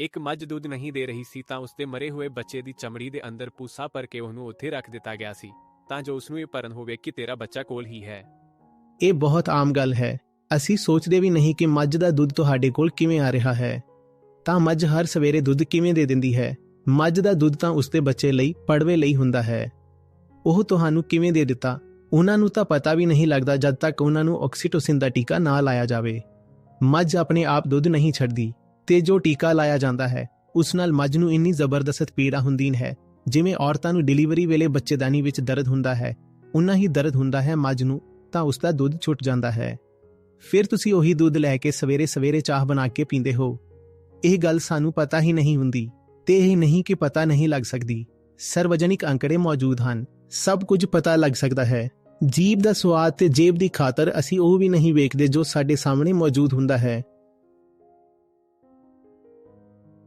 ਇੱਕ ਮੱਝ ਦੁੱਧ ਨਹੀਂ ਦੇ ਰਹੀ ਸੀ ਤਾਂ ਉਸਦੇ ਮਰੇ ਹੋਏ ਬੱਚੇ ਦੀ ਚਮੜੀ ਦੇ ਅੰਦਰ ਪੂਸਾ ਭਰ ਕੇ ਉਹਨੂੰ ਉੱਥੇ ਰੱਖ ਦਿੱਤਾ ਗਿਆ ਸੀ, ਤਾਂ ਜੋ ਉਸਨੂੰ ਇਹ ਭਰਨ ਹੋਵੇ ਕਿ ਤੇਰਾ ਬੱਚਾ ਕੋਲ ਹੀ ਹੈ। ਇਹ ਬਹੁਤ ਆਮ ਗੱਲ ਹੈ। ਅਸੀਂ ਸੋਚਦੇ ਵੀ ਨਹੀਂ ਕਿ ਮੱਝ ਦਾ ਦੁੱਧ ਤੁਹਾਡੇ ਕੋਲ ਕਿਵੇਂ ਆ ਰਿਹਾ ਹੈ। ਤਾਂ ਮੱਝ ਹਰ ਸਵੇਰੇ ਦੁੱਧ ਕਿਵੇਂ ਦੇ ਦਿੰਦੀ ਹੈ? ਮੱਝ ਦਾ ਦੁੱਧ ਤਾਂ ਉਸਦੇ ਬੱਚੇ ਲਈ ਪੜਵੇ ਲਈ ਹੁੰਦਾ ਹੈ। ਉਹ ਤੁਹਾਨੂੰ ਕਿਵੇਂ ਦੇ ਦਿੱਤਾ? ਉਹਨਾਂ ਨੂੰ ਤਾਂ ਪਤਾ ਵੀ ਨਹੀਂ ਲੱਗਦਾ ਜਦ ਤੱਕ ਉਹਨਾਂ ਨੂੰ ਆਕਸੀਟੋਸਿਨ ਦਾ ਟੀਕਾ ਨਾ ਲਾਇਆ ਜਾਵੇ। ਮੱਝ ਆਪਣੇ ਆਪ ਦੁੱਧ ਨਹੀਂ ਛੱਡਦੀ। ਤੇ ਜੋ ਟੀਕਾ ਲਾਇਆ ਜਾਂਦਾ ਹੈ, ਉਸ ਨਾਲ ਮੱਝ ਨੂੰ ਇੰਨੀ ਜ਼ਬਰਦਸਤ ਪੀੜਾ ਹੁੰਦੀ ਹੈ, ਜਿਵੇਂ ਔਰਤਾਂ ਨੂੰ ਡਿਲੀਵਰੀ ਵੇਲੇ ਬੱਚੇਦਾਨੀ ਵਿੱਚ ਦਰਦ ਹੁੰਦਾ ਹੈ ਉਨਾ ਹੀ ਦਰਦ ਹੁੰਦਾ ਹੈ ਮੱਝ ਨੂੰ, ਤਾਂ ਉਸ ਦਾ ਦੁੱਧ ਛੁੱਟ ਜਾਂਦਾ ਹੈ। ਫਿਰ ਤੁਸੀਂ ਉਹੀ ਦੁੱਧ ਲੈ ਕੇ ਸਵੇਰੇ ਸਵੇਰੇ ਚਾਹ ਬਣਾ ਕੇ ਪੀਂਦੇ ਹੋ। ਇਹ ਗੱਲ ਸਾਨੂੰ ਪਤਾ ਹੀ ਨਹੀਂ ਹੁੰਦੀ, ਤੇ ਇਹ ਨਹੀਂ ਕਿ ਪਤਾ ਨਹੀਂ ਲੱਗ ਸਕਦੀ। ਸਰਵਜਨਿਕ ਅੰਕੜੇ ਮੌਜੂਦ ਹਨ, ਸਭ ਕੁਝ ਪਤਾ ਲੱਗ ਸਕਦਾ ਹੈ। ਜੀਬ ਦਾ ਸਵਾਦ ਤੇ ਜੇਬ ਦੀ ਖਾਤਰ ਅਸੀਂ ਉਹ ਵੀ ਨਹੀਂ ਵੇਖਦੇ ਜੋ ਸਾਡੇ ਸਾਹਮਣੇ ਮੌਜੂਦ ਹੁੰਦਾ ਹੈ।